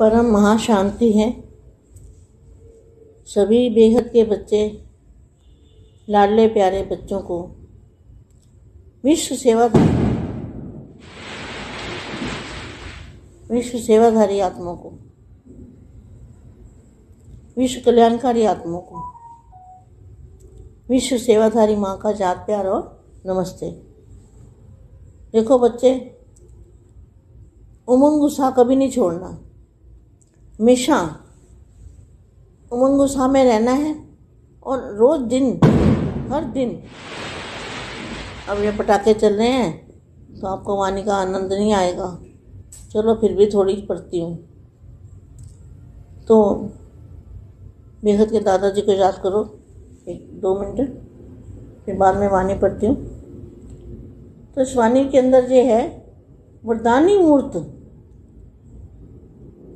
परम महाशांति है। सभी बेहद के बच्चे, लाडले प्यारे बच्चों को विश्व सेवा विश्व सेवाधारी आत्माओं को, विश्व कल्याणकारी आत्माओं को, विश्व सेवाधारी माँ का जात प्यार और नमस्ते। देखो बच्चे, उमंग उत्साह कभी नहीं छोड़ना। हमेशा उमंग उत्साह में रहना है और रोज दिन, हर दिन अब ये पटाखे चल रहे हैं तो आपको वाणी का आनंद नहीं आएगा। चलो फिर भी थोड़ी पढ़ती हूँ। तो बेहद के दादाजी को याद करो, एक, दो मिनट, फिर बाद में वाणी पढ़ती हूँ। तो इस वाणी के अंदर ये है, वरदानी मूर्त।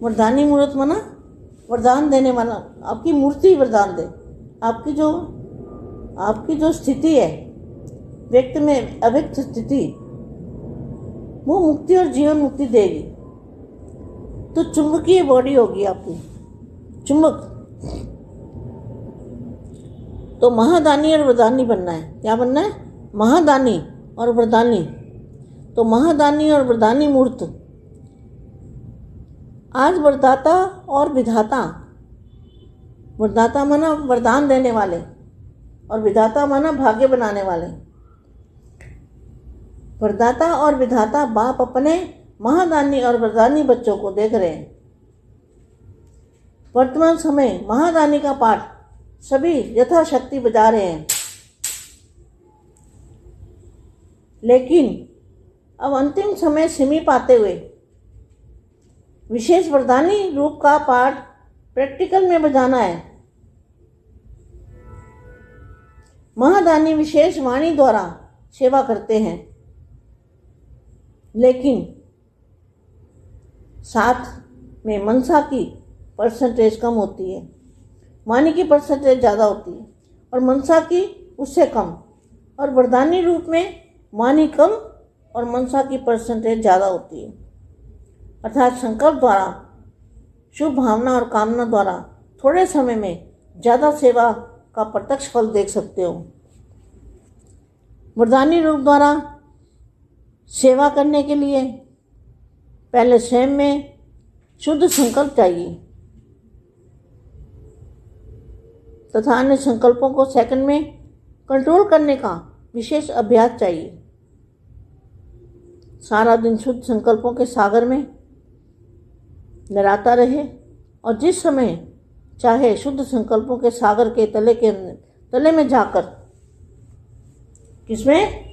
वरदानी मूर्त माना। वरदान देने वाला आपकी मूर्ति वरदान दे। आपकी जो आपकी जो स्थिति है, व्यक्ति में अव्यक्त स्थिति, वो मुक्ति और जीवन मुक्ति देगी। तो चुंबकीय बॉडी होगी आपकी। चुंबक। तो महादानी और वरदानी बनना है। क्या बनना है? महादानी और वरदानी। तो महादानी और वरदानी मूर्त। आज वरदाता और विधाता। वरदाता माना वरदान देने वाले और विधाता माना भाग्य बनाने वाले। वरदाता और विधाता बाप अपने महादानी और वरदानी बच्चों को देख रहे हैं। वर्तमान समय महादानी का पाठ सभी यथाशक्ति बजा रहे हैं। लेकिन अब अंतिम समय सिमी पाते हुए विशेष वरदानी रूप का पाठ प्रैक्टिकल में बजाना है। महादानी विशेष वाणी द्वारा सेवा करते हैं। लेकिन साथ में मनसा की परसेंटेज कम होती है। वाणी की परसेंटेज ज़्यादा होती है और मनसा की उससे कम। और वरदानी रूप में वाणी कम और मनसा की परसेंटेज ज़्यादा होती है। अर्थात संकल्प द्वारा, शुभ भावना और कामना द्वारा थोड़े समय में ज़्यादा सेवा का प्रत्यक्ष फल देख सकते हो। वरदानी रूप द्वारा सेवा करने के लिए पहले स्वयं में शुद्ध संकल्प चाहिए तथा अन्य संकल्पों को सेकंड में कंट्रोल करने का विशेष अभ्यास चाहिए। सारा दिन शुद्ध संकल्पों के सागर में लहराता रहे और जिस समय चाहे शुद्ध संकल्पों के सागर के तले के तले में जाकर किसमें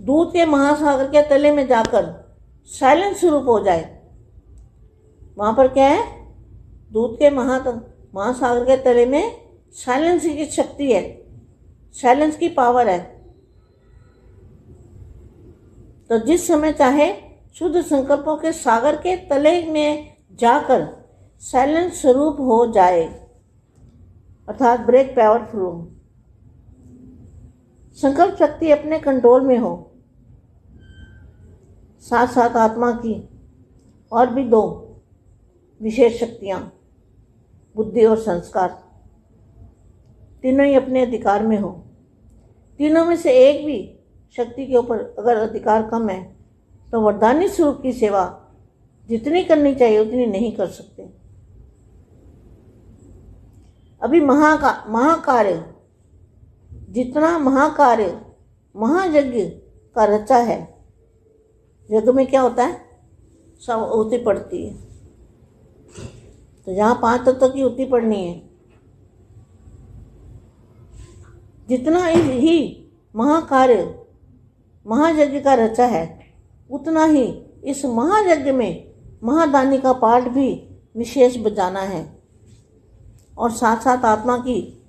दूध के महासागर के तले में जाकर साइलेंस स्वरूप हो जाए, वहाँ पर क्या है? दूध के महा महासागर के तले में साइलेंस की शक्ति है, साइलेंस की पावर है। तो जिस समय चाहे शुद्ध संकल्पों के सागर के तले में जाकर साइलेंट स्वरूप हो जाए, अर्थात ब्रेक पावरफुल हो संकल्प शक्ति अपने कंट्रोल में हो साथ साथ आत्मा की और भी दो विशेष शक्तियाँ, बुद्धि और संस्कार। तीनों ही अपने अधिकार में हो। तीनों में से एक भी शक्ति के ऊपर अगर अधिकार कम है तो वरदानी स्वरूप की सेवा जितनी करनी चाहिए, उतनी नहीं कर सकते। अभी महाका, महाकार्य, जितना महाकार्य, महायज्ञ का रचा है, यज्ञ में क्या होता है? सब होती पड़ती है। तो जहाँ पाँच तत्व की होती पड़नी है, जितना ही महाकार्य, महायज्ञ का रचा है, उतना ही इस महायज्ञ में महादानी का पाठ भी विशेष बजाना है। और साथ साथ आत्मा की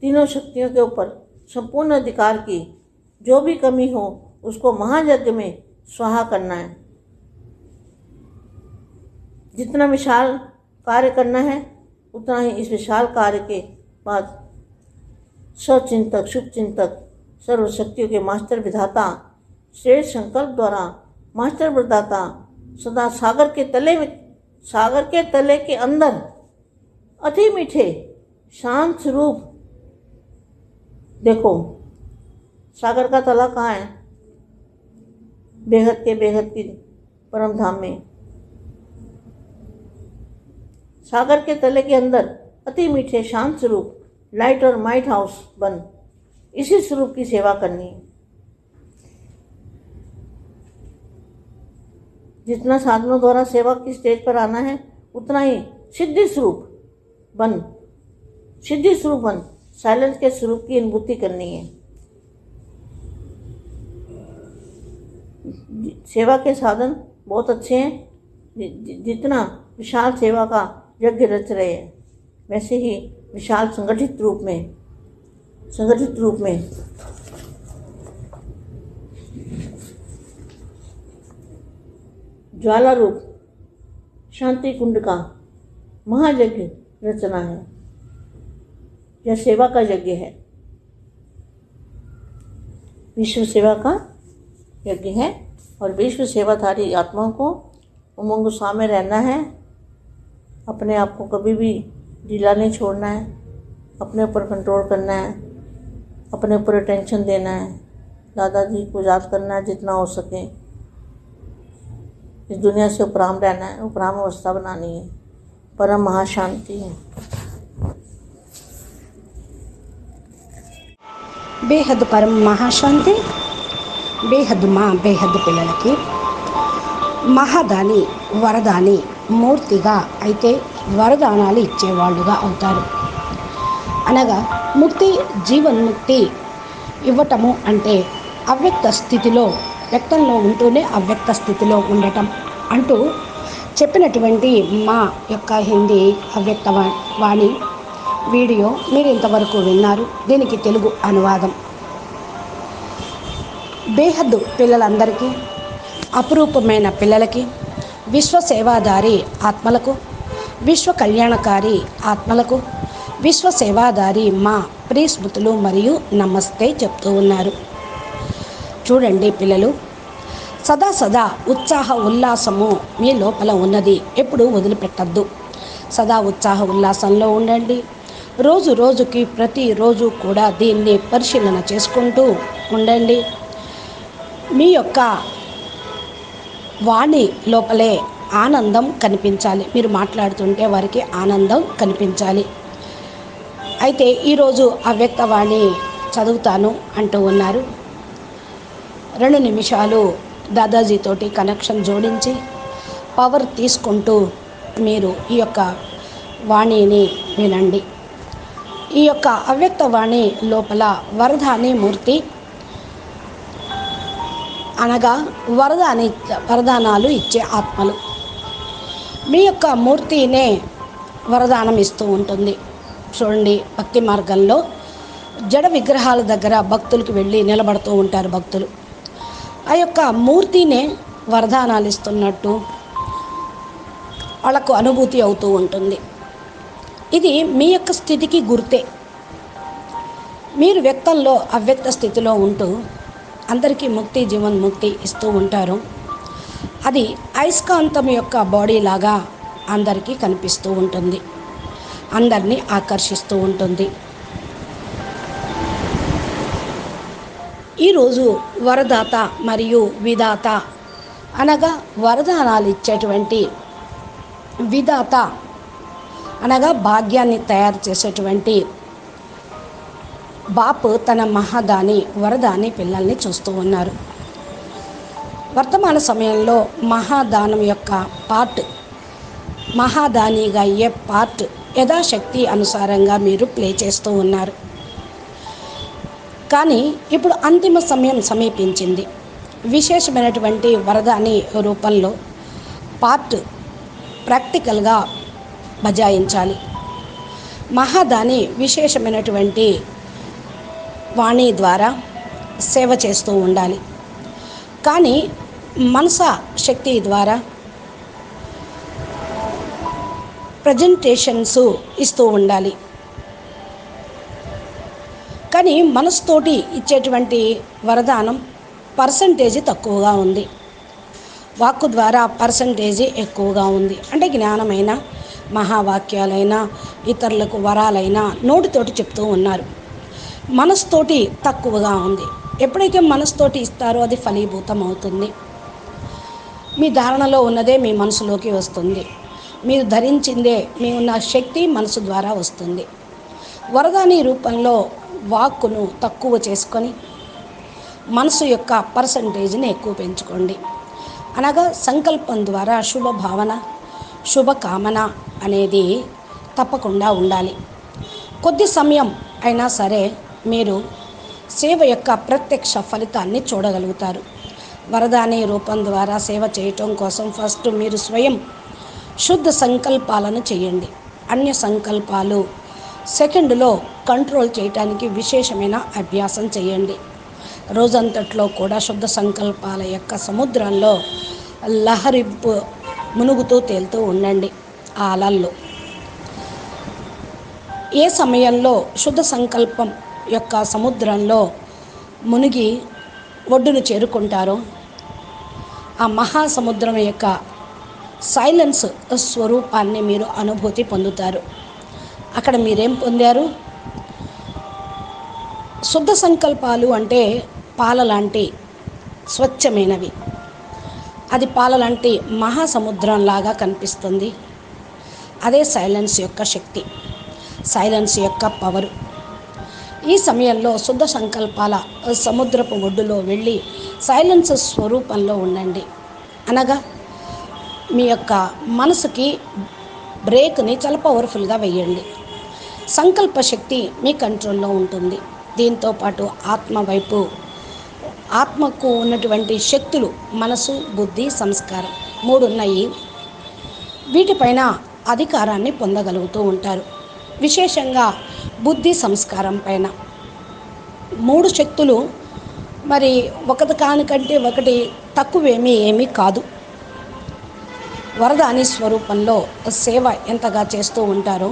तीनों शक्तियों के ऊपर संपूर्ण अधिकार की जो भी कमी हो, उसको महायज्ञ में स्वाहा करना है। जितना विशाल कार्य करना है, उतना ही इस विशाल कार्य के बाद स्वचिंतक शुभ चिंतक सर्वशक्तियों के मास्टर विधाता, श्रेष्ठ संकल्प द्वारा मास्टर प्रदाता सदा सागर के तले में सागर के तले के अंदर अति मीठे, शांत स्वरूप देखो, सागर का तला कहाँ है? बेहद के बेहद की परम धाम में। सागर के तले के अंदर अति मीठे, शांत स्वरूप लाइट और माइट हाउस बन। इसी स्वरूप की सेवा करनी। है जितना साधनों द्वारा सेवा की स्टेज पर आना है, उतना ही सिद्धि स्वरूप बन, सिद्धि स्वरूप बन, साइलेंस के स्वरूप की अनुभूति करनी है। सेवा के साधन बहुत अच्छे हैं जितना विशाल सेवा का यज्ञ रच रहे हैं, वैसे ही विशाल संगठित रूप में, संगठित रूप में ज्वाला रूप शांति कुंड का महायज्ञ रचना है। यह सेवा का यज्ञ है। विश्व सेवा का यज्ञ है और विश्व सेवाधारी आत्माओं को उमंग उत्साह में रहना है। अपने आप को कभी भी ढीला नहीं छोड़ना है। अपने ऊपर कंट्रोल करना है। अपने ऊपर अटेंशन देना है। दादाजी को याद करना है जितना हो सके। इस दुनिया से उपराम रहना है उपराम अवस्था बनानी है परम महाशांति है బేహద్ పరం మహాశాంతి బేహద్ మా బేహద్ పిల్లలకి మహాదాని వరదాని మూర్తిగా అయితే వరదానాలు ఇచ్చేవాళ్ళుగా అవుతారు అనగా ముక్తి జీవన్ముక్తి ఇవ్వటము అంటే అవ్యక్త స్థితిలో వ్యక్తంలో ఉంటూనే అవ్యక్త స్థితిలో ఉండటం అంటూ చెప్పినటువంటి మా యొక్క హిందీ అవ్యక్త వాణి వీడియో మీరు ఇంతవరకు విన్నారు. దీనికి తెలుగు అనువాదం. బేహద్దు పిల్లలందరికీ అపురూపమైన పిల్లలకి విశ్వ సేవాదారి ఆత్మలకు విశ్వ కళ్యాణకారి ఆత్మలకు విశ్వ సేవాదారి మా ప్రియస్మృతులు మరియు నమస్తే చెప్తూ ఉన్నారు. చూడండి పిల్లలు. సదా సదా ఉత్సాహ ఉల్లాసము మీ లోపల ఉన్నది. ఎప్పుడూ వదిలిపెట్టద్దు. సదా ఉత్సాహ ఉల్లాసంలో ఉండండి. రోజు రోజుకి ప్రతిరోజు కూడా దీన్ని పరిశీలన చేసుకుంటూ ఉండండి. మీ యొక్క వాణి లోపలే ఆనందం కనిపించాలి. మీరు మాట్లాడుతుంటే వారికి ఆనందం కనిపించాలి. అయితే ఈరోజు అవ్యక్తవాణి చదువుతాను అంటూ ఉన్నారు. రెండు నిమిషాలు దాదాజీతోటి కనెక్షన్ జోడించి పవర్ తీసుకుంటూ మీరు ఈ యొక్క వాణిని వినండి. ఈ యొక్క అవ్యక్త వాణి లోపల వరదాని మూర్తి అనగా వరదాని వరదానాలు ఇచ్చే ఆత్మలు. మీ యొక్క మూర్తినే వరదానం ఇస్తూ ఉంటుంది. చూడండి భక్తి మార్గంలో జడ విగ్రహాల దగ్గర భక్తులకు వెళ్ళి నిలబడుతూ ఉంటారు భక్తులు. ఆ యొక్క మూర్తినే వరదానాలు ఇస్తున్నట్టు వాళ్ళకు అనుభూతి అవుతూ ఉంటుంది. ఇది మీ యొక్క స్థితికి గుర్తే. మీరు వ్యక్తంలో అవ్యక్త స్థితిలో ఉంటూ అందరికీ ముక్తి జీవన్ ముక్తి ఇస్తూ ఉంటారు. అది అయస్కాంతం యొక్క బాడీ లాగా అందరికీ కనిపిస్తూ ఉంటుంది. అందరినీ ఆకర్షిస్తూ ఉంటుంది. ఈరోజు వరదాత మరియు విధాత అనగా వరదానాలు ఇచ్చేటువంటి విధాత అనగా భాగ్యాన్ని తయారు చేసేటువంటి బాపు తన మహాదాని వరదాని పిల్లల్ని చూస్తూ ఉన్నారు. వర్తమాన సమయంలో మహాదానం యొక్క పార్ట్ మహాదానిగా అయ్యే పార్ట్ యథాశక్తి అనుసారంగా మీరు ప్లే చేస్తూ ఉన్నారు. కానీ ఇప్పుడు అంతిమ సమయం సమీపించింది. విశేషమైనటువంటి వరదాని రూపంలో పార్ట్ ప్రాక్టికల్గా బజాయించాలి. మహాదాని విశేషమైనటువంటి వాణి ద్వారా సేవ చేస్తూ ఉండాలి. కానీ మనస శక్తి ద్వారా ప్రజెంటేషన్స్ ఇస్తూ ఉండాలి. కానీ మనసుతోటి ఇచ్చేటువంటి వరదానం పర్సంటేజ్ తక్కువగా ఉంది. వాక్కు ద్వారా పర్సంటేజీ ఎక్కువగా ఉంది. అంటే జ్ఞానమైన మహావాక్యాలైనా ఇతరులకు వరాలైనా నోటితోటి చెప్తూ ఉన్నారు. మనస్తోటి తక్కువగా ఉంది. ఎప్పుడైతే మనస్తోటి ఇస్తారో అది ఫలీభూతం అవుతుంది మీ ధారణలో ఉన్నదే మీ మనసులోకి వస్తుంది. మీరు ధరించిందే మీ ఉన్న శక్తి మనసు ద్వారా వస్తుంది. వరదాని రూపంలో వాక్కును తక్కువ చేసుకొని మనసు యొక్క పర్సంటేజ్ని ఎక్కువ పెంచుకోండి. అనగా సంకల్పం ద్వారా శుభ భావన శుభకామన అనేది తప్పకుండా ఉండాలి. కొద్ది సమయం అయినా సరే మీరు సేవ యొక్క ప్రత్యక్ష ఫలితాన్ని చూడగలుగుతారు. వరదాని రూపం ద్వారా సేవ చేయటం కోసం ఫస్ట్ మీరు స్వయం శుద్ధ సంకల్పాలను చేయండి. అన్య సంకల్పాలు సెకండ్లో కంట్రోల్ చేయటానికి విశేషమైన అభ్యాసం చేయండి. రోజంతట్లో కూడా శుద్ధ సంకల్పాల యొక్క సముద్రంలో లహరింపు మునుగుతూ తేలుతూ ఉండండి. ఆ అలల్లో. ఏ సమయంలో శుద్ధ సంకల్పం యొక్క సముద్రంలో మునిగి ఒడ్డును చేరుకుంటారో ఆ మహాసముద్రం యొక్క సైలెన్స్ స్వరూపాన్ని మీరు అనుభూతి పొందుతారు. అక్కడ మీరేం పొందారు? శుద్ధ సంకల్పాలు అంటే పాల లాంటి స్వచ్ఛమైనవి. అది పాల లాంటి మహాసముద్రం లాగా కనిపిస్తుంది. అదే సైలెన్స్ యొక్క శక్తి సైలెన్స్ యొక్క పవరు. ఈ సమయంలో శుద్ధ సంకల్పాల సముద్రపు ఒడ్డులో వెళ్ళి సైలెన్స్ స్వరూపంలో ఉండండి. అనగా మీ యొక్క మనసుకి బ్రేక్ని చాలా పవర్ఫుల్గా వేయండి. సంకల్ప శక్తి మీ కంట్రోల్లో ఉంటుంది. దీంతో పాటు ఆత్మ వైపు ఆత్మకు ఉన్నటువంటి శక్తులు మనసు బుద్ధి సంస్కారం మూడు ఉన్నాయి వీటిపైన అధికారాన్ని పొందగలుగుతూ ఉంటారు. విశేషంగా బుద్ధి సంస్కారం పైన. మూడు శక్తులు మరి ఒకటి కానికంటే ఒకటి తక్కువేమీ ఏమీ కాదు. వరదాని స్వరూపంలో సేవ ఎంతగా చేస్తూ ఉంటారో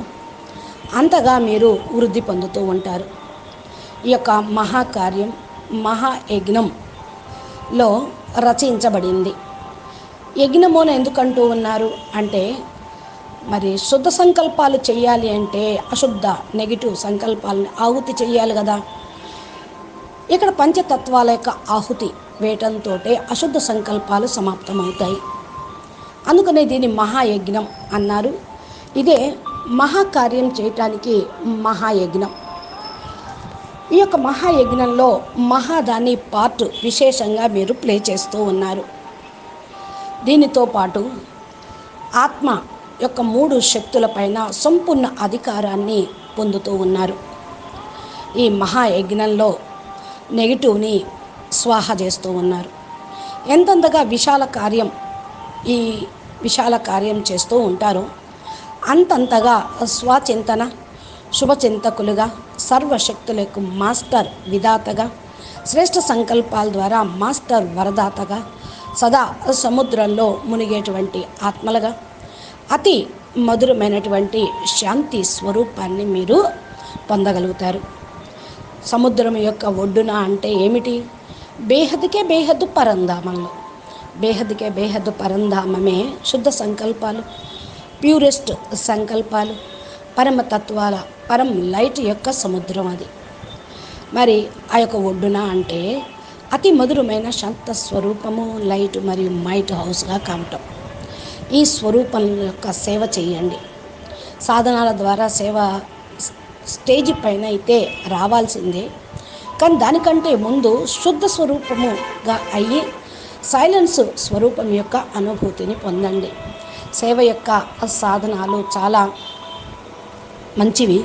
అంతగా మీరు వృద్ధి పొందుతూ ఉంటారు. ఈ యొక్క మహాకార్యం మహాయజ్ఞంలో రచయించబడింది యజ్ఞము ఎందుకంటూ ఉన్నారు అంటే మరి శుద్ధ సంకల్పాలు చేయాలి అంటే అశుద్ధ నెగిటివ్ సంకల్పాలను ఆహుతి చేయాలి కదా. ఇక్కడ పంచతత్వాల యొక్క ఆహుతి వేయటంతో అశుద్ధ సంకల్పాలు సమాప్తమవుతాయి. అందుకనే దీన్ని మహాయజ్ఞం అన్నారు. ఇదే మహాకార్యం చేయటానికి మహాయజ్ఞం. ఈ యొక్క మహాయజ్ఞంలో మహాదాని పార్ట్ విశేషంగా మీరు ప్లే చేస్తూ ఉన్నారు. దీనితో పాటు ఆత్మ యొక్క మూడు శక్తులపైన సంపూర్ణ అధికారాన్ని పొందుతూ ఉన్నారు. ఈ మహాయజ్ఞంలో నెగిటివ్ని స్వాహ చేస్తూ ఉన్నారు. ఎంతంతగా విశాల కార్యం ఈ విశాల కార్యం చేస్తూ ఉంటారో అంతంతగా స్వచింతన శుభచింతకులుగా సర్వశక్తులకు మాస్టర్ విధాతగా శ్రేష్ఠ సంకల్పాల ద్వారా మాస్టర్ వరదాతగా సదా సముద్రంలో మునిగేటువంటి ఆత్మలుగా అతి మధురమైనటువంటి శాంతి స్వరూపాన్ని మీరు పొందగలుగుతారు. సముద్రం యొక్క ఒడ్డున అంటే ఏమిటి? బేహద్కే బేహద్దు పరంధామంలో. బేహద్కే బేహద్దు పరంధామమే శుద్ధ సంకల్పాలు ప్యూరెస్ట్ సంకల్పాలు. పరమతత్వాల పరం లైట్ యొక్క సముద్రం అది. మరి ఆ యొక్క ఒడ్డున అంటే అతి మధురమైన శాంత స్వరూపము లైట్ మరియు మైట్ హౌస్గా కావటం. ఈ స్వరూపం యొక్క సేవ చేయండి. సాధనాల ద్వారా సేవ స్టేజ్ పైన అయితే రావాల్సిందే. కానీ దానికంటే ముందు శుద్ధ స్వరూపముగా అయ్యి సైలెన్స్ స్వరూపం యొక్క అనుభూతిని పొందండి. సేవ యొక్క సాధనాలు చాలా మంచివి.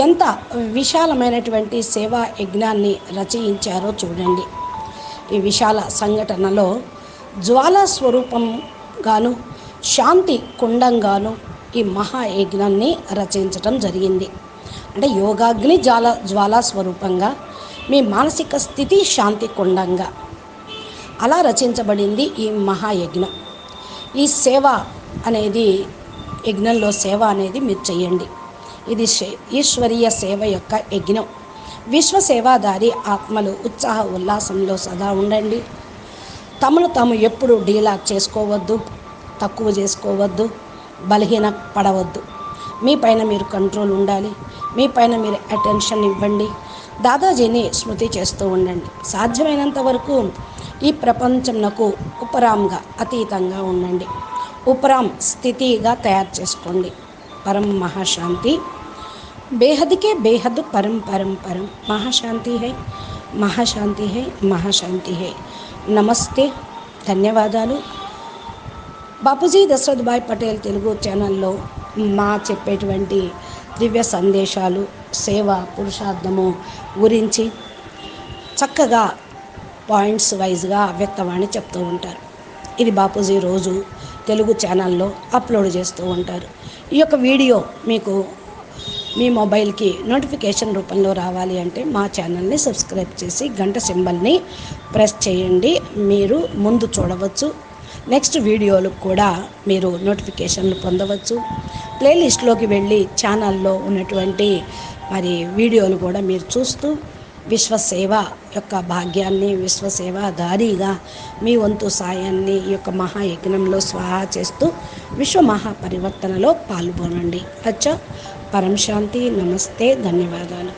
ఎంత విశాలమైనటువంటి సేవా యజ్ఞాన్ని రచయించారో చూడండి. ఈ విశాల సంఘటనలో జ్వాలా స్వరూపంగాను శాంతి కుండంగాను ఈ మహాయజ్ఞాన్ని రచించటం జరిగింది. అంటే యోగాగ్ని జ్వాల జ్వాలా స్వరూపంగా మీ మానసిక స్థితి శాంతి కుండంగా. అలా రచించబడింది ఈ మహాయజ్ఞం ఈ సేవ అనేది యజ్ఞంలో సేవ అనేది మీరు చేయండి ఇది ఈశ్వరీయ సేవ యొక్క యజ్ఞం. విశ్వసేవాదారి ఆత్మలు ఉత్సాహ ఉల్లాసంలో సదా ఉండండి. తమను తాము ఎప్పుడు డీలాక్ చేసుకోవద్దు తక్కువ చేసుకోవద్దు బలహీన పడవద్దు. మీ పైన మీరు కంట్రోల్ ఉండాలి. మీ పైన మీరు అటెన్షన్ ఇవ్వండి. దాదాజీని స్మృతి చేస్తూ ఉండండి. సాధ్యమైనంత వరకు ఈ ప్రపంచంనకు ఉపరాంగా అతీతంగా ఉండండి. ఉపరాం స్థితిగా తయారు చేసుకోండి. పరం మహాశాంతి. బేహద్కే బేహద్ పరం పరం పరం. మహాశాంతి హై మహాశాంతి హై మహాశాంతి హై. నమస్తే. ధన్యవాదాలు. బాపూజీ దశరథ్ భాయ్ పటేల్ తెలుగు ఛానల్లో మా చెప్పేటువంటి దివ్య సందేశాలు సేవ పురుషార్థము గురించి చక్కగా పాయింట్స్ వైజ్గా వ్యక్తవాణి చెప్తూ ఉంటారు. ఇది బాపూజీ రోజు తెలుగు ఛానల్లో అప్లోడ్ చేస్తూ ఉంటారు. ఈ యొక్క వీడియో మీకు మీ మొబైల్కి నోటిఫికేషన్ రూపంలో రావాలి అంటే మా ఛానల్ని సబ్స్క్రైబ్ చేసి గంట సింబల్ని ప్రెస్ చేయండి. మీరు ముందు చూడవచ్చు. నెక్స్ట్ వీడియోలు కూడా మీరు నోటిఫికేషన్లు పొందవచ్చు. ప్లేలిస్ట్లోకి వెళ్ళి ఛానల్లో ఉన్నటువంటి మరి వీడియోలు కూడా మీరు చూస్తూ విశ్వసేవ యొక్క భాగ్యాన్ని విశ్వసేవ దారిగా మీ వంతు సాయాన్ని ఈ యొక్క మహాయజ్ఞంలో స్వాహా చేస్తూ విశ్వ మహాపరివర్తనలో పాల్గొనండి. అచ్చా పరం శాంతి నమస్తే ధన్యవాదాలు.